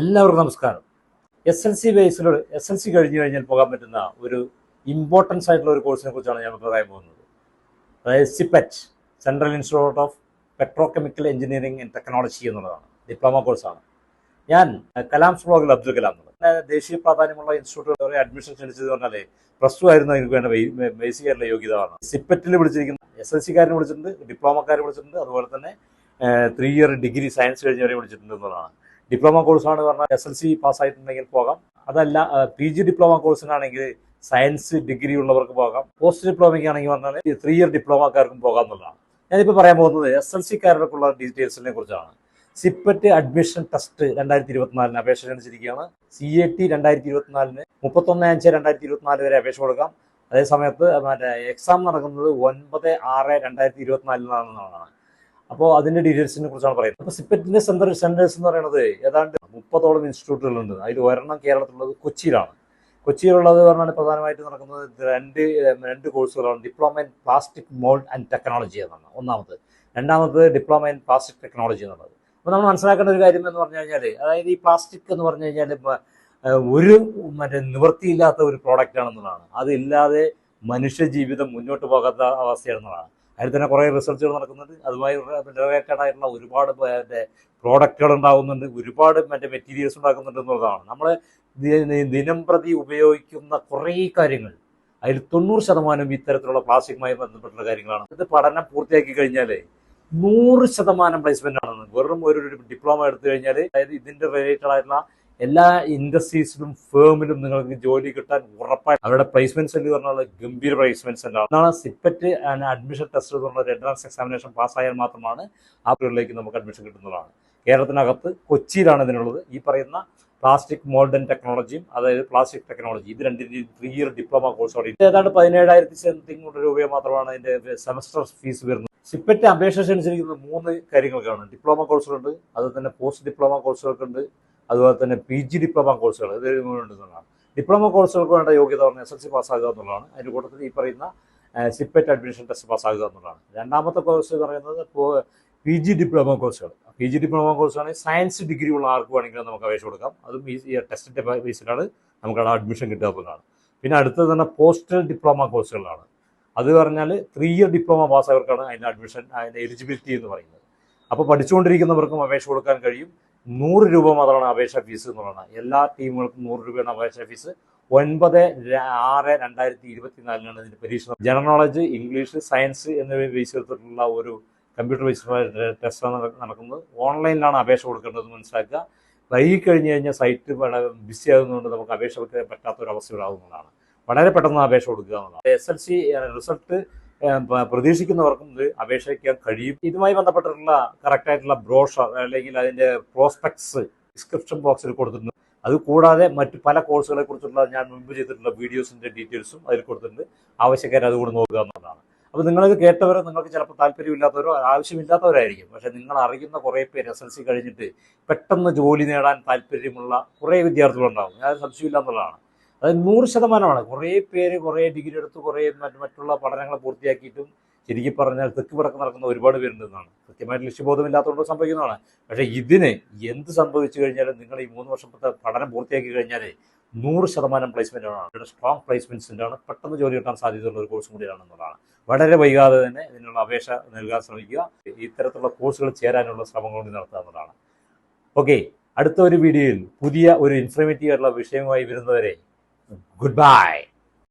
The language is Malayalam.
എല്ലാവർക്കും നമസ്കാരം. എസ് എൽ സി ബേസിലൂടെ എസ് എൽ സി കഴിഞ്ഞു കഴിഞ്ഞാൽ പോകാൻ പറ്റുന്ന ഒരു ഇമ്പോർട്ടൻസ് ആയിട്ടുള്ള ഒരു കോഴ്സിനെ കുറിച്ചാണ് ഞാൻ പറയാൻ പോകുന്നത്. അതായത് CIPET central institute of petro chemical engineering and technology എന്നുള്ളതാണ്. ഡിപ്ലോമ കോഴ്സാണ് ഞാൻ കലാം സ്ലോഗിൽ അബ്ദുൽ കലാം എന്നുള്ളത് ദേശീയ പ്രാധാന്യമുള്ള ഇൻസ്റ്റിറ്റ്യൂട്ടുകളിൽ അഡ്മിഷൻ ക്ഷണിച്ചത് പറഞ്ഞാൽ പ്ലസ് ടു ആയിരുന്നു എനിക്ക് വേണ്ട ബേസിക് ആയിട്ടുള്ള യോഗ്യത പറഞ്ഞത് സിപ്പറ്റിൽ വിളിച്ചിരിക്കുന്ന എസ് എൽ സിക്കാരനെ വിളിച്ചിട്ടുണ്ട് ഡിപ്ലോമക്കാരെ വിളിച്ചിട്ടുണ്ട് അതുപോലെ തന്നെ ത്രീ ഇയർ ഡിഗ്രി സയൻസ് കഴിഞ്ഞവരെ വിളിച്ചിട്ടുണ്ട് എന്നുള്ളതാണ്. ഡിപ്ലോമ കോഴ്സാണ് പറഞ്ഞാൽ എസ് എൽ സി പാസ്സായിട്ടുണ്ടെങ്കിൽ പോകാം. അതല്ല പി ജി ഡിപ്ലോമ കോഴ്സിനാണെങ്കിൽ സയൻസ് ഡിഗ്രി ഉള്ളവർക്ക് പോകാം. പോസ്റ്റ് ഡിപ്ലോമയ്ക്ക് ആണെങ്കിൽ പറഞ്ഞാൽ ത്രീ ഇയർ ഡിപ്ലോമക്കാർക്കും പോകാം എന്നുള്ളതാണ്. ഞാനിപ്പോൾ പറയാൻ പോകുന്നത് എസ് എൽ സിക്കാർക്കുള്ള ഡീറ്റെയിൽസിനെ കുറിച്ചാണ്. സിപ്പറ്റ് അഡ്മിഷൻ ടെസ്റ്റ് രണ്ടായിരത്തി ഇരുപത്തിനാലിന് അപേക്ഷ ക്ഷണിച്ചിരിക്കുകയാണ് സി എ ടി രണ്ടായിരത്തി ഇരുപത്തിനാലിന് മുപ്പത്തൊന്ന് അഞ്ച് രണ്ടായിരത്തി ഇരുപത്തിനാല് വരെ അപേക്ഷ കൊടുക്കാം. അതേസമയത്ത് മറ്റേ എക്സാം നടക്കുന്നത് ഒൻപത് ആറ് രണ്ടായിരത്തി ഇരുപത്തിനാലിനാണെന്നാണ് അപ്പോൾ അതിന്റെ ഡീറ്റെയിൽസിനെ കുറിച്ചാണ് പറയുന്നത്. അപ്പോൾ സിപ്പറ്റിന്റെ സെന്റർ സെന്റേഴ്സ് എന്ന് പറയുന്നത് ഏതാണ്ട് മുപ്പതോളം ഇൻസ്റ്റിറ്റ്യൂട്ടുകളുണ്ട് അതിൽ ഒരെണ്ണം കേരളത്തിലുള്ളത് കൊച്ചിയിലാണ്. കൊച്ചിയിലുള്ളത് പറഞ്ഞാൽ പ്രധാനമായിട്ട് നടക്കുന്നത് രണ്ട് രണ്ട് കോഴ്സുകളാണ് diploma in plastic mould and technology എന്നാണ് ഒന്നാമത്. രണ്ടാമത് ഡിപ്ലോമ ഇൻ പ്ലാസ്റ്റിക് ടെക്നോളജി എന്നുള്ളത്. അപ്പോൾ നമ്മൾ മനസ്സിലാക്കേണ്ട ഒരു കാര്യം എന്ന് പറഞ്ഞു കഴിഞ്ഞാൽ അതായത് ഈ പ്ലാസ്റ്റിക് എന്ന് പറഞ്ഞു കഴിഞ്ഞാൽ ഒരു മറ്റേ നിവൃത്തിയില്ലാത്ത ഒരു പ്രോഡക്റ്റ് ആണെന്നുള്ളതാണ്. അതില്ലാതെ മനുഷ്യ ജീവിതം മുന്നോട്ട് പോകാത്ത അവസ്ഥയാണെന്നുള്ളതാണ്. അതിൽ തന്നെ കുറേ റിസർച്ചുകൾ നടക്കുന്നുണ്ട്. അതുമായി റിലേറ്റഡ് ആയിട്ടുള്ള ഒരുപാട് മറ്റേ പ്രോഡക്റ്റുകൾ ഉണ്ടാകുന്നുണ്ട് ഒരുപാട് മറ്റേ മെറ്റീരിയൽസ് ഉണ്ടാക്കുന്നുണ്ട് എന്നുള്ളതാണ്. നമ്മൾ ദിനം പ്രതി ഉപയോഗിക്കുന്ന കുറേ കാര്യങ്ങൾ. അതിൽ തൊണ്ണൂറ് ശതമാനം ഇത്തരത്തിലുള്ള പ്ലാസ്റ്റിക്കുമായി ബന്ധപ്പെട്ടുള്ള കാര്യങ്ങളാണ്. ഇത് പഠനം പൂർത്തിയാക്കി കഴിഞ്ഞാൽ നൂറ് ശതമാനം പ്ലേസ്മെന്റ് ആണെന്ന് വെറും ഒരു ഡിപ്ലോമ എടുത്തു കഴിഞ്ഞാൽ അതായത് ഇതിന്റെ റിലേറ്റഡ് ആയിട്ടുള്ള എല്ലാ ഇൻഡസ്ട്രീസിലും ഫേമിലും നിങ്ങൾക്ക് ജോലി കിട്ടാൻ ഉറപ്പായി. അവരുടെ പ്ലേസ്മെന്റ് സെന്റ് പറഞ്ഞാൽ ഗംഭീര പ്ലേസ്മെന്റ് സെന്റ് ആണ് സിപ്പറ്റ് ആൻഡ് അഡ്മിഷൻ ടെസ്റ്റ് എന്ന് പറഞ്ഞ എൻട്രൻസ് എക്സാമിനേഷൻ പാസ്സായാൽ മാത്രമാണ് ആ പേരിലേക്ക് നമുക്ക് അഡ്മിഷൻ കിട്ടുന്നതാണ്. കേരളത്തിനകത്ത് കൊച്ചിയിലാണ് ഇതിനുള്ളത്. ഈ പറയുന്ന പ്ലാസ്റ്റിക് മോൾഡൻ ടെക്നോളജിയും അതായത് പ്ലാസ്റ്റിക് ടെക്നോളജി ഇത് രണ്ടിന്റെയും ത്രീ ഇയർ ഡിപ്ലോമ കോഴ്സോടെ ഏതാണ്ട് പതിനേഴായിരത്തി സംതിങ് രൂപ മാത്രമാണ് അതിന്റെ സെമസ്റ്റർ ഫീസ് വരുന്നത്. സിപ്പറ്റ് അപേക്ഷ ക്ഷണിച്ചിരിക്കുന്നത് മൂന്ന് കാര്യങ്ങൾക്കാണ് ഡിപ്ലോമ കോഴ്സുകളുണ്ട് അതുപോലെ തന്നെ പോസ്റ്റ് ഡിപ്ലോമ കോഴ്സുകൾക്കുണ്ട് അതുപോലെ തന്നെ പി ജി ഡിപ്ലോമ കോഴ്സുകൾ ഇത് ഡിപ്ലോമ കോഴ്സുകൾക്ക് വേണ്ട യോഗ്യത പറഞ്ഞാൽ എസ് എൽ സി പാസ്സാകുക എന്നുള്ളതാണ്. അതിന്റെ കൂട്ടത്തിൽ ഈ പറയുന്ന സിപ്പറ്റ് അഡ്മിഷൻ ടെസ്റ്റ് പാസ്സാകുക എന്നുള്ളതാണ്. രണ്ടാമത്തെ കോഴ്സ് പറയുന്നത് പി ജി ഡിപ്ലോമ കോഴ്സുകൾ. പി ജി ഡിപ്ലോമ കോഴ്സാണെങ്കിൽ സയൻസ് ഡിഗ്രി ഉള്ള ആർക്ക് വേണമെങ്കിലും നമുക്ക് അപേക്ഷ കൊടുക്കാം. അതും ഈ ടെസ്റ്റിന്റെ ബേസിലാണ് നമുക്ക് അവിടെ അഡ്മിഷൻ കിട്ടുക എന്നുള്ളതാണ്. പിന്നെ അടുത്തത് തന്നെ പോസ്റ്റൽ ഡിപ്ലോമ കോഴ്സുകളാണ് അത് പറഞ്ഞാൽ ത്രീ ഇയർ ഡിപ്ലോമ പാസ്സായവർക്കാണ് അതിന്റെ അഡ്മിഷൻ അതിന്റെ എലിജിബിലിറ്റി എന്ന് പറയുന്നത്. അപ്പോൾ പഠിച്ചുകൊണ്ടിരിക്കുന്നവർക്കും അപേക്ഷ കൊടുക്കാൻ കഴിയും. നൂറ് രൂപ മാത്രമാണ് അപേക്ഷ ഫീസ് എന്ന് പറയുന്നത്. എല്ലാ ടീമുകൾക്കും നൂറ് രൂപയാണ് അപേക്ഷ ഫീസ്. ഒൻപത് ആറ് രണ്ടായിരത്തി ഇരുപത്തിനാലിനാണ് ഇതിന്റെ പരീക്ഷ ജനറൽ നോളജ് ഇംഗ്ലീഷ് സയൻസ് എന്നിവ ബേസ് ചെയ്തിട്ടുള്ള ഒരു കമ്പ്യൂട്ടർ ബേസ്ഡ് ടെസ്റ്റാണ് നടക്കുന്നത്. ഓൺലൈനിലാണ് അപേക്ഷ കൊടുക്കേണ്ടത് മനസ്സിലാക്കുക. വൈകി കഴിഞ്ഞ് കഴിഞ്ഞാൽ സൈറ്റ് ബിസി ആകുന്നതുകൊണ്ട് നമുക്ക് അപേക്ഷ വെക്കാൻ അവസ്ഥ ഉണ്ടാകുന്നതാണ്. വളരെ പെട്ടെന്ന് അപേക്ഷ കൊടുക്കുക എന്നുള്ളതാണ്. എസ് എൽ സി റിസൾട്ട് പ്രതീക്ഷിക്കുന്നവർക്കും ഇത് അപേക്ഷിക്കാൻ കഴിയും. ഇതുമായി ബന്ധപ്പെട്ടിട്ടുള്ള കറക്റ്റ് ആയിട്ടുള്ള ബ്രോഷർ അല്ലെങ്കിൽ അതിന്റെ പ്രോസ്പെക്ട്സ് ഡിസ്ക്രിപ്ഷൻ ബോക്സിൽ കൊടുത്തിട്ടുണ്ട്. അത് കൂടാതെ മറ്റ് പല കോഴ്സുകളെ കുറിച്ചുള്ള ഞാൻ മുമ്പ് ചെയ്തിട്ടുള്ള വീഡിയോസിന്റെ ഡീറ്റെയിൽസും അതിൽ കൊടുത്തിട്ടുണ്ട്. ആവശ്യക്കാർ അതുകൂടെ നോക്കുക എന്നുള്ളതാണ്. അപ്പോൾ നിങ്ങൾക്ക് കേട്ടവരോ നിങ്ങൾക്ക് ചിലപ്പോൾ താല്പര്യമില്ലാത്തവരോ ആവശ്യമില്ലാത്തവരായിരിക്കും. പക്ഷെ നിങ്ങൾ അറിയുന്ന കുറേ പേര് എസ് എൽ സി കഴിഞ്ഞിട്ട് പെട്ടെന്ന് ജോലി നേടാൻ താല്പര്യമുള്ള കുറേ വിദ്യാർത്ഥികളുണ്ടാവും. ഞാൻ സംശയമില്ല എന്നുള്ളതാണ്. അത് നൂറ് ശതമാനമാണ്. കുറേ പേര് കുറേ ഡിഗ്രി എടുത്ത് കുറേ മറ്റ് മറ്റുള്ള പഠനങ്ങൾ പൂർത്തിയാക്കിയിട്ടും ശരിക്കും പറഞ്ഞാൽ തെക്ക് വടക്ക് നടക്കുന്ന ഒരുപാട് പേരുണ്ടെന്നാണ്. കൃത്യമായിട്ട് ലക്ഷ്യബോധമില്ലാത്തതുകൊണ്ട് സംഭവിക്കുന്നതാണ്. പക്ഷേ ഇതിന് എന്ത് സംഭവിച്ചു കഴിഞ്ഞാലും നിങ്ങൾ ഈ മൂന്ന് വർഷത്തെ പഠനം പൂർത്തിയാക്കി കഴിഞ്ഞാൽ നൂറ് ശതമാനം പ്ലേസ്മെന്റാണ് ഇവിടെ സ്ട്രോങ് പ്ലേസ്മെന്റ്സിന്റെ ആണ്. പെട്ടെന്ന് ജോലി കിട്ടാൻ സാധ്യതയുള്ള ഒരു കോഴ്സും കൂടിയാണെന്നുള്ളതാണ് വളരെ വൈകാതെ തന്നെ ഇതിനുള്ള അപേക്ഷ നൽകാൻ ശ്രമിക്കുക. ഇത്തരത്തിലുള്ള കോഴ്സുകൾ ചേരാനുള്ള ശ്രമങ്ങൾ കൂടി നടത്തുക എന്നുള്ളതാണ്. ഓക്കെ അടുത്ത ഒരു വീഡിയോയിൽ പുതിയ ഒരു ഇൻഫർമേറ്റീവ് ആയിട്ടുള്ള വിഷയവുമായി വരുന്നവരെ goodbye.